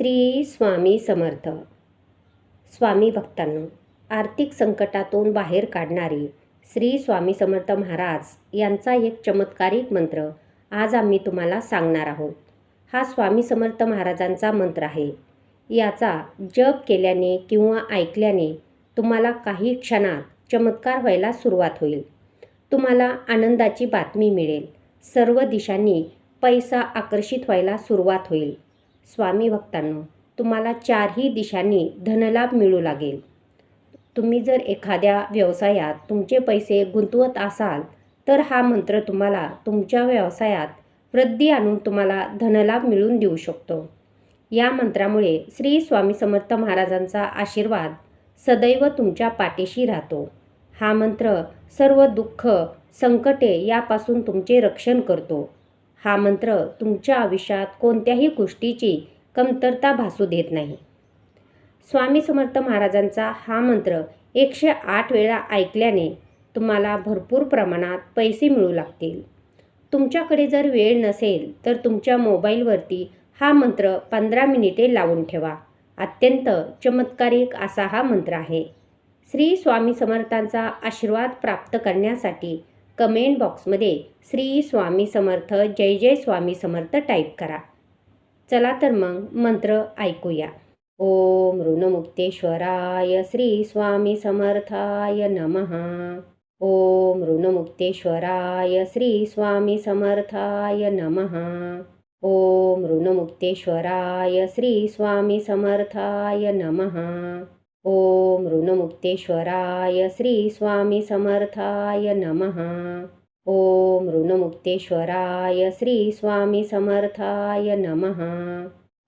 श्री स्वामी समर्थ. स्वामी भक्तांनो आर्थिक संकटातून बाहेर काढणारे श्री स्वामी समर्थ महाराज यांचा एक चमत्कारिक मंत्र आज आम्ही तुम्हाला सांगणार आहोत. हा स्वामी समर्थ महाराजांचा मंत्र आहे. याचा जप केल्याने किंवा ऐकल्याने तुम्हाला काही क्षणात चमत्कार व्हायला सुरुवात होईल. तुम्हाला आनंदाची बातमी मिळेल. सर्व दिशांनी पैसा आकर्षित व्हायला सुरुवात होईल. स्वामी भक्तांनो तुम्हाला चारही दिशांनी धनलाभ मिळू लागेल. तुम्ही जर एखाद्या व्यवसायात तुमचे पैसे गुंतवत असाल तर हा मंत्र तुम्हाला तुमच्या व्यवसायात वृद्धी आणून तुम्हाला धनलाभ मिळवून देऊ शकतो. या मंत्रामुळे श्री स्वामी समर्थ महाराजांचा आशीर्वाद सदैव तुमच्या पाठीशी राहतो. हा मंत्र सर्व दुःख संकटे यापासून तुमचे रक्षण करतो. हा मंत्र तुमच्या आयुष्यात कोणत्याही गोष्टीची कमतरता भासू देत नाही. स्वामी समर्थ महाराजांचा हा मंत्र एकशे आठ वेळा ऐकल्याने तुम्हाला भरपूर प्रमाणात पैसे मिळू लागतील. तुमच्याकडे जर वेळ नसेल तर तुमच्या मोबाईलवरती हा मंत्र पंधरा मिनिटे लावून ठेवा. अत्यंत चमत्कारिक असा हा मंत्र आहे. श्री स्वामी समर्थांचा आशीर्वाद प्राप्त करण्यासाठी कमेंट बॉक्समध्ये श्री स्वामी समर्थ जय जय स्वामी समर्थ टाईप करा. चला तर मग मंत्र ऐकूया. ओम ऋणमुक्तेश्वराय श्री स्वामी समर्थाय नमः. ओम ऋणमुक्तेश्वराय श्री स्वामी समर्थाय नमः. ओम ऋणमुक्तेश्वराय श्री स्वामी समर्थाय नमः. ओम ऋणमुक्तेश्वराय श्री स्वामी समर्थाय नमः। ओम ऋणमुक्तेश्वराय श्री स्वामी समर्थाय नमः।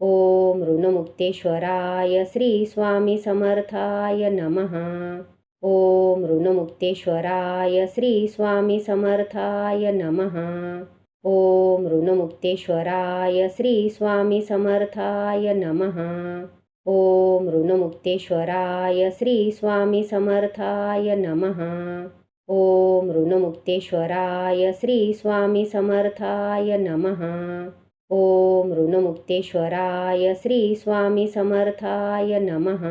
ओम ऋणमुक्तेश्वराय श्री स्वामी समर्थाय नमः। ओम ऋणमुक्तेश्वराय श्री स्वामी समर्थाय नमः। ओम ऋणमुक्तेश्वराय श्री स्वामी समर्थाय नमः। ओम ऋणमुक्तेश्वराय श्री स्वामी समर्थाय नमः। ओम ऋणमुक्तेश्वराय श्री स्वामी समर्थाय नमः। ओम ऋणमुक्तेश्वराय श्री स्वामी समर्थाय नमः।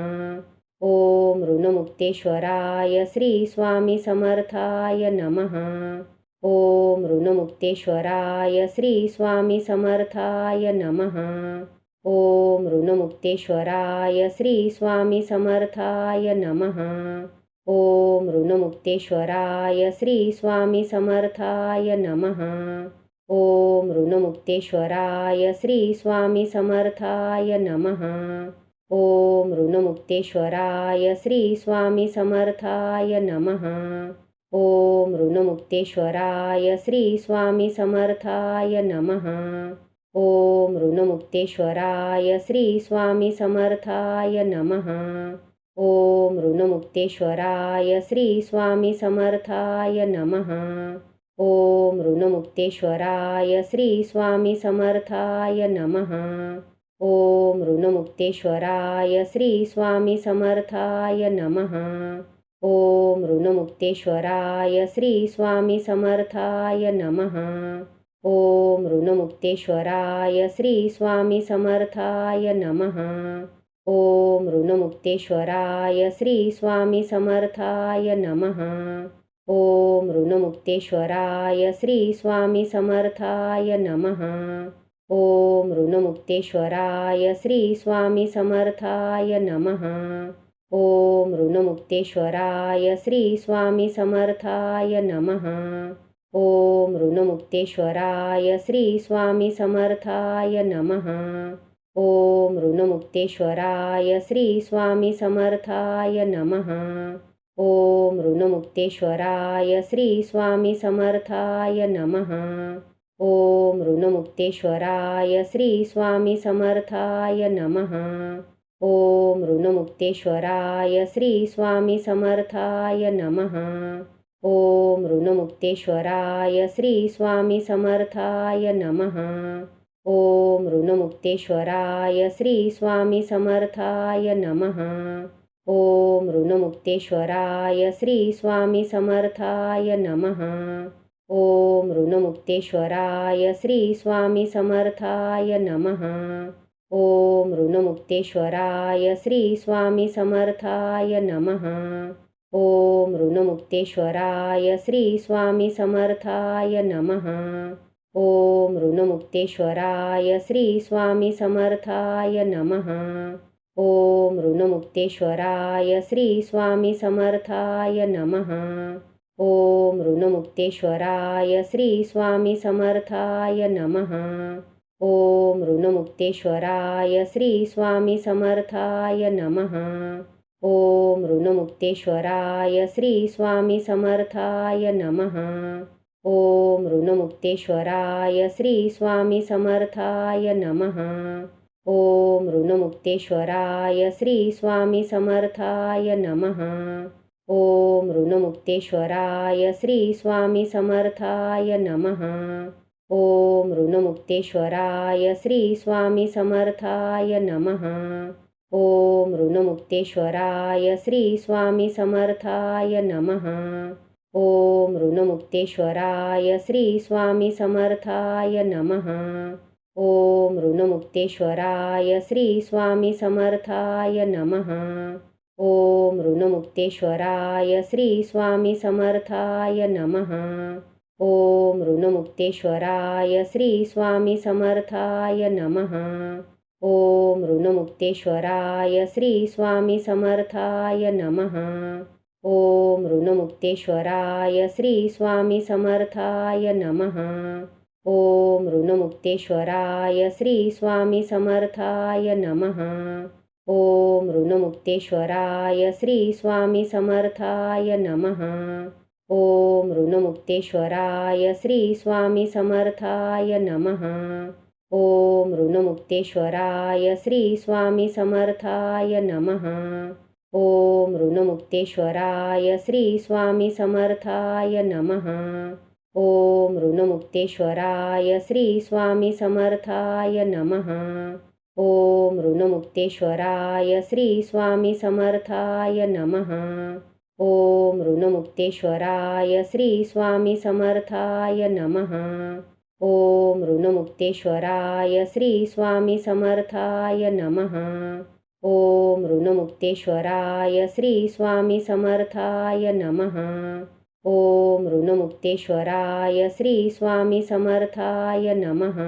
ओम ऋणमुक्तेश्वराय श्री स्वामी समर्थाय नमः। ओम ऋणमुक्तेश्वराय श्री स्वामी समर्थाय नमः। ओम ऋणमुक्तेश्वराय श्री स्वामी समर्थाय नमः। ओम ऋणमुक्तेश्वराय श्री स्वामी समर्थाय नमः। ओम ऋणमुक्तेश्वराय श्री स्वामी समर्थाय नमः। ओम ऋणमुक्तेश्वराय श्री स्वामी समर्थाय नमः। ओम ऋणमुक्तेश्वराय श्री स्वामी समर्थाय नमः। ओम ऋणमुक्तेश्वराय श्री स्वामी समर्थाय नमः। ओम ऋणमुक्तेश्वराय श्री स्वामी समर्थाय नमः। ओम ऋणमुक्तेश्वराय श्री स्वामी समर्थाय नमः। ओम ऋणमुक्तेश्वराय श्री स्वामी समर्थाय नमः। ओम ऋणमुक्तेश्वराय श्री स्वामी समर्थाय नमः। ओम ऋणमुक्तेश्वराय श्री स्वामी समर्थाय नमः। ओम ऋणमुक्तेश्वराय श्री स्वामी समर्थाय नमः। ओम ऋणमुक्तेश्वराय श्री स्वामी समर्थाय नमः। ओम ऋणमुक्तेश्वराय श्री स्वामी समर्थाय नमः। ओम ऋणमुक्तेश्वराय श्री स्वामी समर्थाय नमः। ओम ऋणमुक्तेश्वराय श्री स्वामी समर्थाय नमः। ओम ऋणमुक्तेश्वराय श्री स्वामी समर्थाय नमः। ओम ऋणमुक्तेश्वराय श्री स्वामी समर्थाय नमः। ओम ऋणमुक्तेश्वराय श्री स्वामी समर्थाय नमः। ओम ऋणमुक्तेश्वराय श्री स्वामी समर्थाय नमः। ॐ ऋणमुक्तेश्वराय श्री स्वामी समर्थाय नमः। ॐ ऋणमुक्तेश्वराय श्रीस्वामी समर्थाय नमः। ॐ ऋणमुक्तेश्वराय श्रीस्वामी समर्थाय नमः। ॐ ऋणमुक्तेश्वराय श्रीस्वामी समर्थाय नमः। ॐ ऋणमुक्तेश्वराय ऋणमुक्तेश्वराय श्री स्वामी समर्थाय नमः। ओम ऋणमुक्तेश्वराय श्री स्वामी समर्थाय नमः। ओम ऋणमुक्तेश्वराय श्री स्वामी समर्थाय नमः। ओम ऋणमुक्तेश्वराय श्री स्वामी समर्थाय नमः। ओम ऋणमुक्तेश्वराय श्री स्वामी समर्थाय नमः। ओम ऋणमुक्तेश्वराय श्री स्वामी समर्थाय नमः। ओम ऋणमुक्तेश्वराय श्री स्वामी समर्थाय नमः। ओम ऋणमुक्तेश्वराय श्री स्वामी समर्थाय नमः। ओम ऋणमुक्तेश्वराय श्री स्वामी समर्थाय नमः। ओम ऋणमुक्तेश्वराय श्री स्वामी समर्थाय नमः। ओम ऋणमुक्तेश्वराय श्री स्वामी समर्थाय नमः। ओम ऋणमुक्तेश्वराय श्री स्वामी समर्थाय नमः। ओम ऋणमुक्तेश्वराय श्री स्वामी समर्थाय नमः। ओम ऋणमुक्तेश्वराय श्री स्वामी समर्थाय नमः। ओम ऋणमुक्तेश्वराय श्री स्वामी समर्थाय नमः। ओम ऋणमुक्तेश्वराय श्री स्वामी समर्थाय नमः। ऋणमुक्तेश्वराय श्री स्वामी समर्थाय नमः. ओम ऋणमुक्तेश्वराय श्री स्वामी समर्थाय नमः. ओम ऋणमुक्तेश्वराय श्री स्वामी समर्थाय नमः. ओम ऋणमुक्तेश्वराय श्री स्वामी समर्थाय नमः. ओम ऋणमुक्तेश्वराय श्री स्वामी समर्थाय नमः. ओम ऋणमुक्तेश्वराय श्री स्वामी समर्थाय नमः। ओम ऋणमुक्तेश्वराय श्री स्वामी समर्थाय नमः। ओम ऋणमुक्तेश्वराय श्री स्वामी समर्थाय नमः। ओम ऋणमुक्तेश्वराय श्री स्वामी समर्थाय नमः। ओम ऋणमुक्तेश्वराय श्री स्वामी समर्थाय नमः। ओम ऋणमुक्तेश्वराय श्री स्वामी समर्थाय नमः। ओम ऋणमुक्तेश्वराय श्री स्वामी समर्थाय नमः। ओम ऋणमुक्तेश्वराय श्री स्वामी समर्थाय नमः।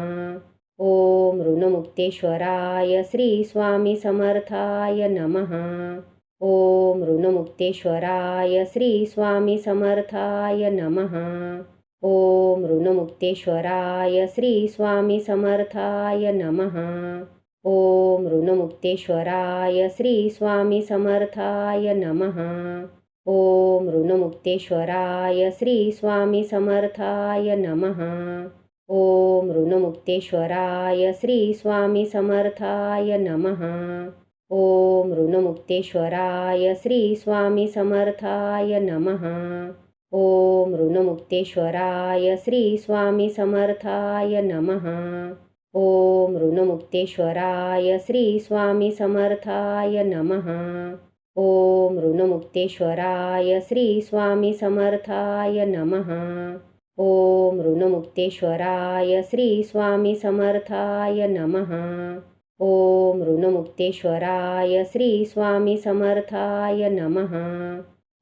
ओम ऋणमुक्तेश्वराय श्री स्वामी समर्थाय नमः। ओम ऋणमुक्तेश्वराय श्री स्वामी समर्थाय नमः। ओम ऋणमुक्तेश्वराय श्री स्वामी समर्थाय नमः। ओम ऋणमुक्तेश्वराय श्री स्वामी समर्थाय नमः। ओम ऋणमुक्तेश्वराय श्री स्वामी समर्थाय नमः। ओम ऋणमुक्तेश्वराय श्री स्वामी समर्थाय नमः। ओम ऋणमुक्तेश्वराय श्री स्वामी समर्थाय नमः। ओम ऋणमुक्तेश्वराय श्री स्वामी समर्थाय नमः। ओम ऋणमुक्तेश्वराय श्री स्वामी समर्थाय नमः। ओम ऋणमुक्तेश्वराय श्री स्वामी समर्थाय नमः। ओम ऋणमुक्तेश्वराय श्री स्वामी समर्थाय नमः। ओम ऋणमुक्तेश्वराय श्री स्वामी समर्थाय नमः।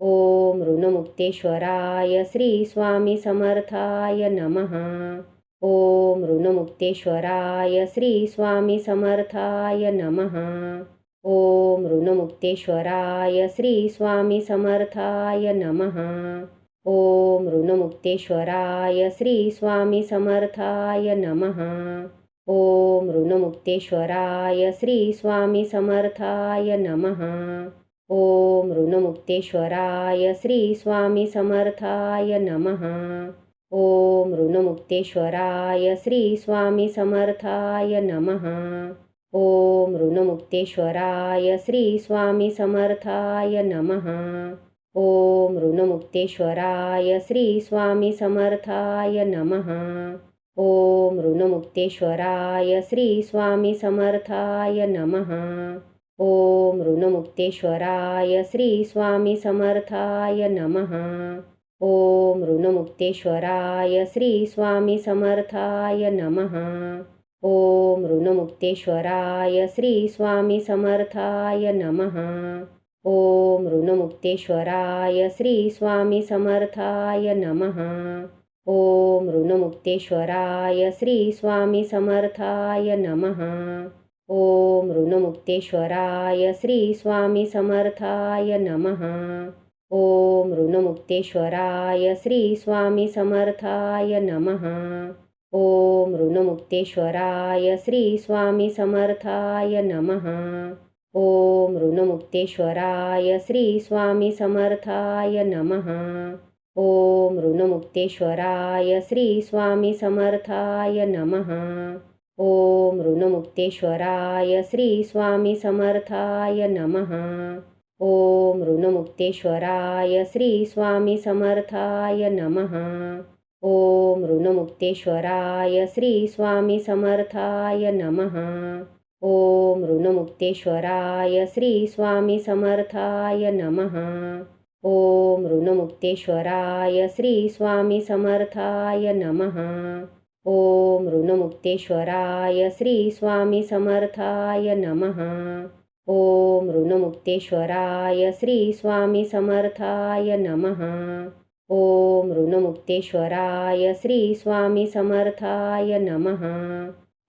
ओम ऋणमुक्तेश्वराय श्री स्वामी समर्थाय नमः। ओम ऋणमुक्तेश्वराय श्री स्वामी समर्थाय नमः। ओम ऋणमुक्तेश्वराय श्री स्वामी समर्थाय नमः। ओम ऋणमुक्तेश्वराय श्री स्वामी समर्थाय नमः। ओम ऋणमुक्तेश्वराय श्री स्वामी समर्थाय नमः। ओम ऋणमुक्तेश्वराय श्री स्वामी समर्थाय नमः। ओम ऋणमुक्तेश्वराय श्री स्वामी समर्थाय नमः। ओम ऋणमुक्तेश्वराय श्री स्वामी समर्थाय नमः। ओम ऋणमुक्तेश्वराय श्री स्वामी समर्थाय नमः। ओम ऋणमुक्तेश्वराय श्री स्वामी समर्थाय नमः। ओम ऋणमुक्तेश्वराय श्री स्वामी समर्थाय नमः। ओम ऋणमुक्तेश्वराय श्री स्वामी समर्थाय नमः। ओम ऋणमुक्तेश्वराय श्री स्वामी समर्थाय नमः। ओम ऋणमुक्तेश्वराय श्री स्वामी समर्थाय नमः। ओम ऋणमुक्तेश्वराय श्री स्वामी समर्थाय नमः। ओम ऋणमुक्तेश्वराय श्री स्वामी समर्थाय नमः। ओम ऋणमुक्तेश्वराय श्री स्वामी समर्थाय नमः। ओम ऋणमुक्तेश्वराय श्री स्वामी समर्थाय नमः। ओम ऋणमुक्तेश्वराय श्री स्वामी समर्थाय नमः। ओम ऋणमुक्तेश्वराय श्री स्वामी समर्थाय नमः। ओम ऋणमुक्तेश्वराय श्री स्वामी समर्थाय नमः। ओम ऋणमुक्तेश्वराय श्री स्वामी समर्थाय नमः। ओम ऋणमुक्तेश्वराय श्री स्वामी समर्थाय नमः। ओम ऋणमुक्तेश्वराय श्री स्वामी समर्थाय नमः। ओम ऋणमुक्तेश्वराय श्री स्वामी समर्थाय नमः। ओम ऋणमुक्तेश्वराय श्री स्वामी समर्थाय नमः। ओम ऋणमुक्तेश्वराय श्री स्वामी समर्थाय नमः। ओम ऋणमुक्तेश्वराय श्री स्वामी समर्थाय नमः।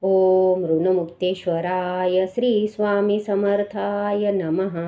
ओम ऋणमुक्तेश्वराय श्री स्वामी समर्थाय नमः।